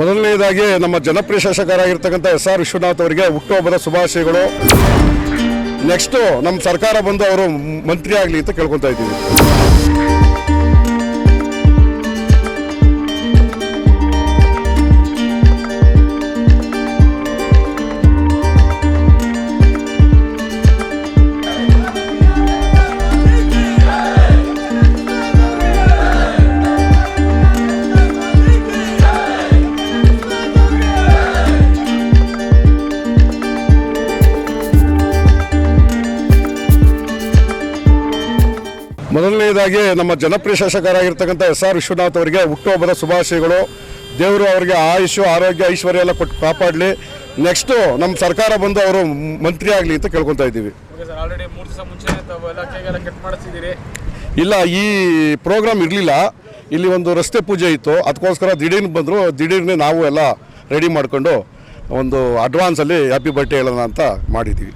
ಮೊದಲನೇದಾಗಿ ನಮ್ಮ ಜನಪ್ರಿಯ ಶಾಸಕರಾಗಿರ್ತಕ್ಕಂಥ ಎಸ್ ಆರ್ ವಿಶ್ವನಾಥ್ ಅವರಿಗೆ ಹುಟ್ಟುಹಬ್ಬದ ಶುಭಾಶಯಗಳು. ನೆಕ್ಸ್ಟು ನಮ್ಮ ಸರ್ಕಾರ ಬಂದು ಅವರು ಮಂತ್ರಿ ಆಗಲಿ ಅಂತ ಕೇಳ್ಕೊತಾ ಇದ್ದೀವಿ. ಮೊದಲನೇದಾಗಿ ನಮ್ಮ ಜನಪ್ರಿಯ ಶಾಸಕರಾಗಿರ್ತಕ್ಕಂಥ ಎಸ್ ಆರ್ ವಿಶ್ವನಾಥ್ ಅವರಿಗೆ ಹುಟ್ಟುಹಬ್ಬದ ಶುಭಾಶಯಗಳು. ದೇವರು ಅವರಿಗೆ ಆಯುಷು ಆರೋಗ್ಯ ಐಶ್ವರ್ಯ ಎಲ್ಲ ಕೊಟ್ಟು ಕಾಪಾಡಲಿ. ನೆಕ್ಸ್ಟು ನಮ್ಮ ಸರ್ಕಾರ ಬಂದು ಅವರು ಮಂತ್ರಿ ಆಗಲಿ ಅಂತ ಕೇಳ್ಕೊತಾ ಇದ್ದೀವಿ. ಇಲ್ಲ ಈ ಪ್ರೋಗ್ರಾಮ್ ಇರಲಿಲ್ಲ. ಇಲ್ಲಿ ಒಂದು ರಸ್ತೆ ಪೂಜೆ ಇತ್ತು. ಅದಕ್ಕೋಸ್ಕರ ದಿಢೀರ್ನ ಬಂದರು. ದಿಢೀರ್ನೇ ನಾವು ಎಲ್ಲ ರೆಡಿ ಮಾಡಿಕೊಂಡು ಒಂದು ಅಡ್ವಾನ್ಸಲ್ಲಿ ಹ್ಯಾಪಿ ಬರ್ಡೇ ಹೇಳೋಣ ಅಂತ ಮಾಡಿದ್ದೀವಿ.